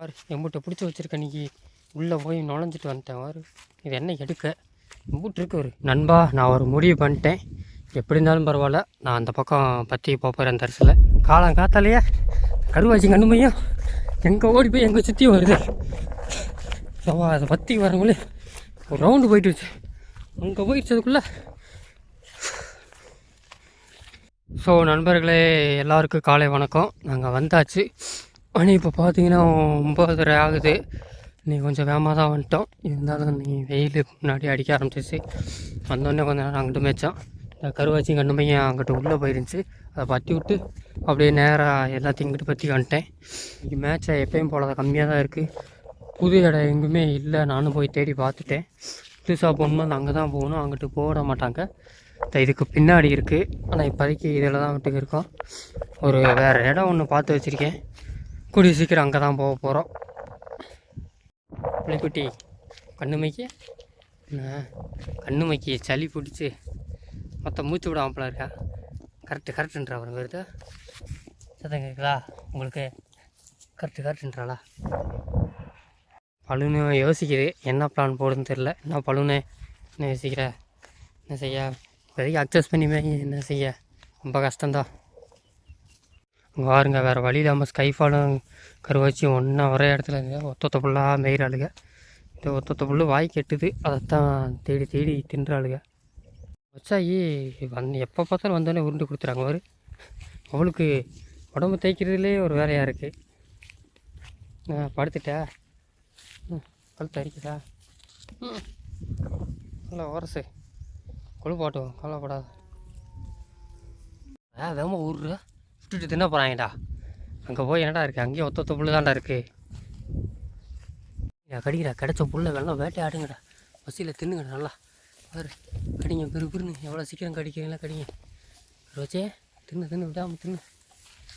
பாரு எம்பூட்டை பிடிச்சி வச்சுருக்கேன் இன்றைக்கி உள்ளே போய் நுழைஞ்சிட்டு வந்துட்டேன் வாரு இது என்ன எடுக்க? எம்பூட்டு இருக்கு ஒரு நண்பா நான் ஒரு முடிவு பண்ணிட்டேன். எப்படி இருந்தாலும் பரவாயில்ல. நான் அந்த பக்கம் பற்றி போகிறேன் அந்த அரசில் காலம் காத்தாலேயே? கருவாச்சி கண்ணுமையும் எங்கே ஓடி போய் எங்கே சுற்றி வருது? சவா அதை பற்றி வரவங்களே ஒரு ரவுண்டு போயிட்டு அங்கே போயிடுச்சதுக்குள்ளே ஸோ நண்பர்களே எல்லாருக்கும் காலை வணக்கம். நாங்கள் வந்தாச்சு. ஆனால் இப்போ பார்த்தீங்கன்னா ஒம்பதரை ஆகுது. நீ கொஞ்சம் வேகமாக தான் வந்துட்டோம். இருந்தாலும் நீ வெயில் முன்னாடி அடிக்க ஆரம்பிச்சிச்சு வந்தோடனே கொஞ்ச நேரம் அங்கிட்டு மேய்ச்சோம் இந்த கருவாச்சி கண்ணுமையும் அங்கிட்டு உள்ளே போயிருந்துச்சு. அதை பற்றி விட்டு அப்படியே நேராக எல்லாத்தையும் இங்கிட்டு பற்றி வந்துட்டேன். இங்கே மேட்சை எப்பயும் போல கம்மியாக தான் இருக்குது புது இடம் எங்குமே இல்லை. நானும் போய் தேடி பார்த்துட்டேன். புதுசாக போகணுமா அங்கே தான் போகணும். அங்கிட்டு போட மாட்டாங்க. இதுக்கு பின்னாடி இருக்குது ஆனால் இப்போதைக்கு இதில் தான் விட்டுக்கு இருக்கோம் ஒரு வேறு இடம் ஒன்று பார்த்து வச்சுருக்கேன். கூடிய சீக்கிரம் அங்கே தான் போக போகிறோம் புள்ளிக்குட்டி கண்ணுமைக்கு கண்ணுமைக்கு சளி பிடிச்சி மொத்தம் மூச்சு விடாமப்பில் இருக்கா? கரெக்டு கரெக்டுன்றா அவர் வருது சத்தம் கேட்குதா உங்களுக்கு கரெக்டு கரெக்டுன்றாளா பழுனு யோசிக்குது. என்ன பிளான் போடுதுன்னு தெரில என்ன பழுனு என்ன யோசிக்கிற? என்ன செய்ய? இப்போதைக்கு அக்சஸ் பண்ணி என்ன செய்ய? ரொம்ப கஷ்டம்தான். பாருங்க வேறு வழி இல்லாமல் ஸ்கைஃபாலும் கருவாச்சி ஒன்றா ஒரே இடத்துல இருந்து ஒத்தொத்த புல்லாக மெயிறாளுங்க. இந்த ஒத்தொத்த புல் வாய் கெட்டுது. அதைத்தான் தேடி தேடி தின்றாளுங்க. வச்சாயி வந்து எப்போ பார்த்தாலும் வந்தோடனே உருண்டு கொடுத்துறாங்க அவர் அவளுக்கு உடம்பு தேய்க்கிறதுலே ஒரு வேலையாக இருக்குது நான் படுத்துட்டா? ம் கழுத்து அரிக்குதா? ம் நல்லா உரசு கொழுப்பாட்டும் கவலைப்படாத. ஆ வேகமாக ஊர்றா. விட்டுட்டு தின்ன போகிறாங்கடா அங்கே போய் என்னடா இருக்குது அங்கேயும் ஒத்த ஒத்த புல்லு தான்டா இருக்குது கடிக்கிறா கிடச்ச புல்லை வெள்ளம் வேட்டையாடுங்கடா. பசியில் தின்னுங்கடா நல்லா. பாரு கடிங்க குரு குருன்னு எவ்வளோ சீக்கிரம் கடிக்கிறீங்களா கடிங்க. ரோச்சே தின்னு தின்னு விடாமல் தின்னு.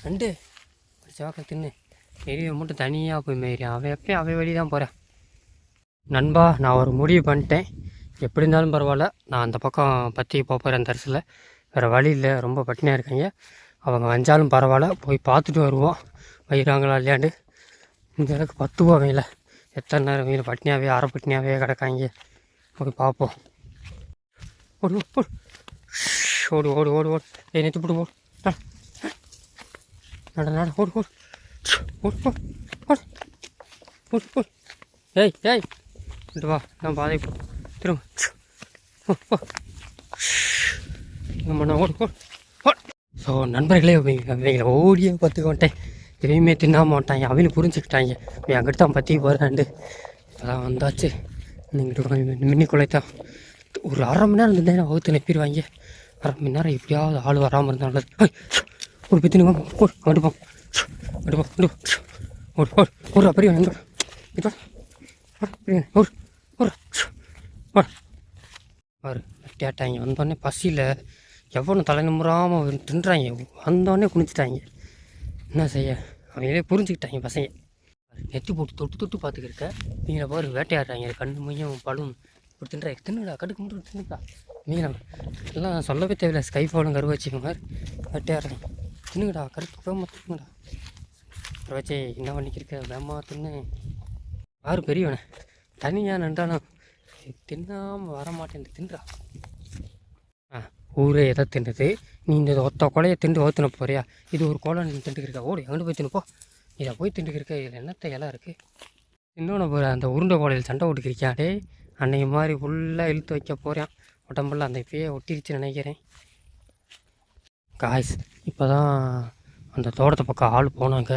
ரெண்டு. செவக்கில் தின்னு. எரிய மட்டும் தனியாக போய் மேய்றான். அவன் எப்பயும் அவன் வழி தான் போகிறேன் நண்பா நான் ஒரு முடிவு பண்ணிட்டேன். எப்படி இருந்தாலும் பரவாயில்ல. நான் அந்த பக்கம் பற்றி போகிறேன் தரிசில் வேறு வழி இல்லை. ரொம்ப பட்டினியாக இருக்காங்க. அவங்க வந்தாலும் பரவாயில்ல போய் பார்த்துட்டு வருவோம். வயிறாங்களா இல்லையாண்டு? இந்த அளவுக்கு பத்து போவையில் எத்தனை நேரம் வெயில்? பட்டினியாகவே அரை பட்டினியாகவே கிடக்காங்க. போய் பார்ப்போம். ஓடு ஓடு. ஓடு ஓடு ஓடு ஓடு. ஏ நெத்து போடு ஓடு நட. நட ஓடு ஓடு. ஓடு ஓடு. ஓடு. ஓடு ஓடு. ஏய் ஏய். இட்டு வா. நான் பாதை போ திரும்ப. ஓ ஓ. நம்ம ஓடு ஓடு ஓடு. ஸோ நண்பர்களே இவங்களை ஓடியே பார்த்துக்கோட்டேன் எதையுமே தின்னாம மாட்டாங்க அவங்களும் புரிஞ்சுக்கிட்டாங்க. இவன் அங்கிட்டு தான் பற்றி போகிறாண்டு இப்போதான் வந்தாச்சு. நீங்கள் மின்னி குலைத்தான் ஒரு அரை மணி நேரம் இருந்தால் வகுத்து நப்பிடுவாங்க. அரை மணி நேரம் எப்படியாவது ஆள் வராமல் இருந்தால் நல்லது. ஒரு பத்தி அடுப்போம் ஒரு அப்படி வந்து ஒரு ஒரு ஒரு கேட்டாங்க வந்தோடனே பசியில் எவ்வளோ தலை நிமிராமல் தின்றாங்க. வந்தோடனே குனிச்சிட்டாங்க என்ன செய்ய? அவங்களே புரிஞ்சுக்கிட்டாங்க பசங்க. நெத்தி போட்டு தொட்டு தொட்டு பார்த்துக்கிருக்க. மீனை பாரு வேட்டையாடுறாங்க. கண்ணு மையம் பழும் இப்படி தின்றா தின்னுடா கடுக்கு மட்டும் தின்னுடா நீங்கள் எல்லாம் சொல்லவே தேவையில்ல. ஸ்கை ஃபாலும் கரு வச்சுக்க வேட்டையாடுறாங்க. தின்னுங்கடா கருத்து வேமா தின்னுடா வச்சே என்ன பண்ணிக்கிருக்க? வேமா தின்னு. யாரும் பெரியவனே. தனியாக நின்றாலும் தின்னாமல் வர மாட்டேன் தின்றா. ஊரே எதை தின்னுது? நீ இந்த ஒத்த கொலையை திண்டு ஓத்துன போறியா? இது ஒரு கொலை நீ திண்டுக்கிருக்க. ஓடி அங்கிட்டு போய் தின்னுப்போ இதை போய் திண்டுக்கிருக்க. இதில் என்னத்த இலை இருக்குது இன்னொன்று போகிற அந்த உருண்டை கோலையில் சண்டை ஓட்டுக்கிருக்கியாடே அன்னைக்கு மாதிரி ஃபுல்லாக இழுத்து வைக்க போகிறேன் உடம்புல அந்த இப்பயே ஒட்டிருச்சு நினைக்கிறேன். காய்ஸ் இப்போ தான் அந்த தோட்டத்தை பக்கம் ஆள் போனாங்க.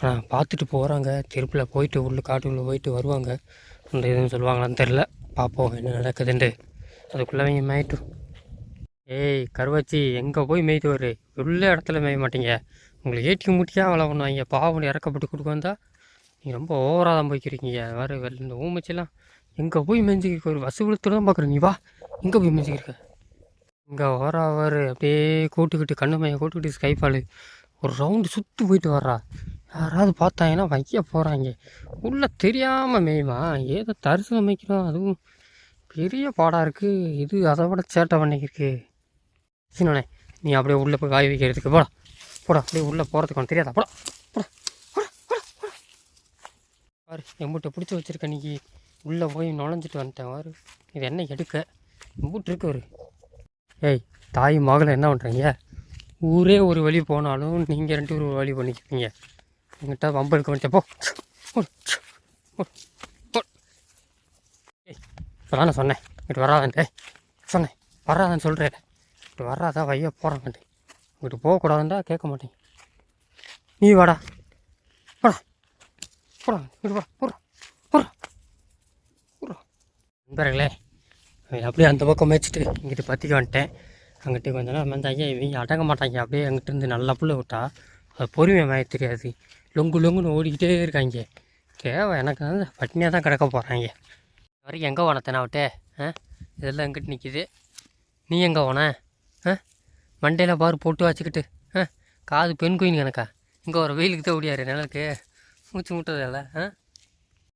ஆனால் பார்த்துட்டு போகிறாங்க திருப்பில் போயிட்டு உள்ள காட்டுக்குள்ளே போயிட்டு வருவாங்க. அந்த இதுன்னு சொல்லுவாங்களான்னு தெரில பார்ப்போம் என்ன நடக்குதுன்ட்டு. அதுக்குள்ளே அவங்க ஏய் கருவாச்சி எங்கே போய் மேய்த்து வரு உள்ள இடத்துல மேய மாட்டீங்க. உங்களுக்கு ஏட்டி முட்டியாக வேலை பண்ணுவாங்க பாவம் இறக்கப்பட்டு கொடுக்க வந்தால் நீங்கள் ரொம்ப ஓவராக தான் போய்க்கிறீங்க வேறு வெள்ள இந்த ஊமச்சிலாம் எங்கே போய் மேய்ஞ்சிக்க ஒரு வசூலத்தில் தான் பார்க்குறீங்க நீ வா. எங்கே போய் மேய்ஞ்சிக்கிருக்க இங்கே வர அவர் அப்படியே கூட்டுக்கிட்டு கண்ணு மையை கூட்டுக்கிட்டு ஸ்கைஃபாலு ஒரு ரவுண்டு சுற்றி போயிட்டு வர்றா. யாராவது பார்த்தாங்கன்னா வைக்க போகிறாங்க உள்ளே தெரியாமல் மேய்மா? ஏதோ தரிசனம் மேய்க்கிறோம். அதுவும் பெரிய பாடாக இருக்குது இது அதை விட சேட்டை பண்ணிக்கிருக்கு சின்னே நீ அப்படியே உள்ளே போய் காய வைக்கிறதுக்கு போடா. போடா அப்படியே உள்ளே போகிறதுக்கு ஒன்று தெரியாதா? போடா போடா போடா போடா போடா. பாரு எம்பூட்டை பிடிச்சி வச்சுருக்க நீ. உள்ளே போய் நுழைஞ்சிட்டு வந்துட்டேன் வாரு இது என்ன எடுக்க? எம்பூட்டு இருக்கு ஒரு ஏய் தாய் மகளை என்ன பண்ணுறீங்க ஊரே ஒரு வழி போனாலும் நீங்கள் ரெண்டு பேரும் ஒரு வழி பண்ணிக்கிறீங்க எங்கிட்ட வம்பலுக்கு வந்துட்டேன் போ. ஏய் இப்போ தானே சொன்னேன். இங்கிட்டு வராதன் சொன்னேன். வராதன்னு சொல்கிறேன் இங்கிட்டு வராதா வைய போகிறாங்கட்டு இங்கிட்டு போகக்கூடாதுண்டா கேட்க மாட்டேங்க நீ வாடா. வாடா போடா இங்கிட்டு வா போடா போடா போடா நண்பர்களே அவன் அப்படியே அந்த பக்கம் மேய்ச்சிட்டு இங்கிட்டு பற்றிக்க வந்துட்டேன். அங்கிட்டு கொஞ்ச நேரம் வந்தாங்க. இவங்க அடங்க மாட்டாங்க. அப்படியே அங்கிட்டு இருந்து நல்லா புள்ள விட்டா. அது பொறுமையாக மேய தெரியாது. லொங்கு லொங்குன்னு ஓடிக்கிட்டே இருக்காங்க. கேவை எனக்கு வந்து பட்னியாக தான் கிடக்க போகிறாங்க வரைக்கும் எங்கே போன தெனாவட்டே? ஆ? இதெல்லாம் எங்கிட்டு நிற்கிது நீ எங்கே போன? ஆ? மண்டையில் பாரு போட்டு வச்சுக்கிட்டு. ஆ? காது பெண் குயின் கணக்கா? இங்கே ஒரு வெயிலுக்கு தான் ஓடியாரு நிலக்கு மூச்சு முட்டதில்ல ஆ?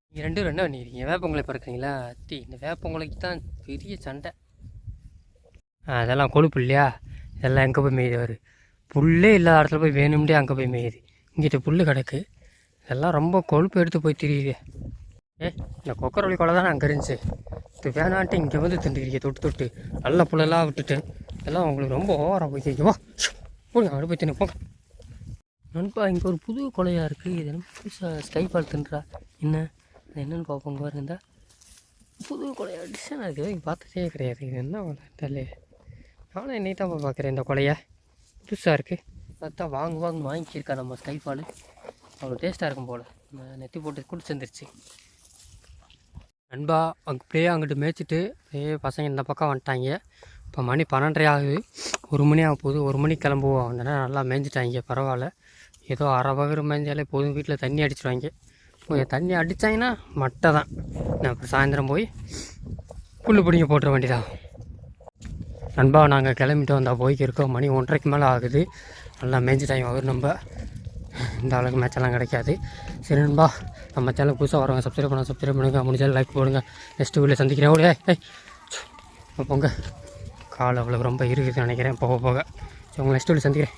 நீங்கள் ரெண்டு பேரும் என்ன பண்ணிக்கிறீங்க? வேப்பங்குளை பறக்குறீங்களா அத்தி இந்த வேப்பங்குளைக்கு தான் பெரிய சண்டை. ஆ, அதெல்லாம் கொழுப்பு இல்லையா? இதெல்லாம் எங்கே போய் மேயுது அவர்? புல்லே இல்லாத இடத்துல போய் வேணும்டே அங்கே போய் மேயுது. இங்கிட்ட புல் கிடக்கு. இதெல்லாம் ரொம்ப கொழுப்பு எடுத்து போய் தெரியுது. ஏ இந்த கொக்கரவழி கொலை தானே அங்கே இருந்துச்சு? இது வேணான்ட்டு இங்கே வந்து திண்டுக்கிறீங்க தொட்டு தொட்டு. நல்ல புல்லெல்லாம் விட்டுட்டு எல்லாம் உங்களுக்கு ரொம்ப ஓவராக போய் தெரியுமா போடுங்க அப்படி போய் தின்னு போங்க. நண்பா இங்கே ஒரு புது கொலையாக இருக்குது இது என்ன புதுசாக ஸ்கைஃபால் தின்றா? என்ன? இது என்னன்னு பார்ப்போம் பாருங்க இந்த. புது கொலையா டிசைனாக இருக்குது? இங்கே பார்த்ததே கிடையாது. இது என்ன தெரியல நானும் என்னை தான் பார்க்குறேன் இந்த கொலையை. புதுசாக இருக்குது பார்த்தா வாங்க வாங்க வாங்கிச்சிருக்கா நம்ம ஸ்கைஃபால் அவ்வளோ டேஸ்ட்டாக இருக்கும் போல். நான் நெத்தி போட்டு குடிச்சிருந்துருச்சு நண்பா அங்கே அப்படியே அங்கிட்டு மேய்ச்சிட்டு அப்படியே பசங்க இந்த பக்கம் வந்துட்டாங்க. இப்போ மணி பன்னெண்டரை ஆகுது ஒரு மணி ஆக போகுது. ஒரு மணிக்கு கிளம்புவோம். அந்த நேரம் நல்லா மேய்ஞ்சிட்டாங்க. பரவாயில்ல. ஏதோ அரை பகர் மேய்ஞ்சாலே போதும். வீட்டில் தண்ணி அடிச்சிருவாங்க. கொஞ்சம் தண்ணி அடித்தாங்கன்னா மட்டை தான். நான் அப்புறம் சாயந்தரம் போய் புல் பிடிங்க போட்டுற வேண்டியதான் நண்பா நாங்கள் கிளம்பிட்டு வந்தால் போய்க்கு இருக்கோம். மணி ஒன்றரைக்கு மேலே ஆகுது. நல்லா மேய்ஞ்சிட்டாங்க அவர் நம்ம இந்த அளவுக்கு மேட்செல்லாம் கிடைக்காது. சரி நண்பா நம்ம சேனல் புதுசாக வரவங்க சப்ஸ்கிரைப் பண்ண சப்ஸ்கிரைப் பண்ணுங்க. முடிஞ்சாலும் லைக் போடுங்க. நெக்ஸ்ட் வீடியோ சந்திக்கிறேன். ஓடியே ஏய் போங்க. கால் அவ்வளோ ரொம்ப இருக்குதுன்னு நினைக்கிறேன். போக போக. ஸோ உங்களை நெக்ஸ்ட் வீடியோ சந்திக்கிறேன்.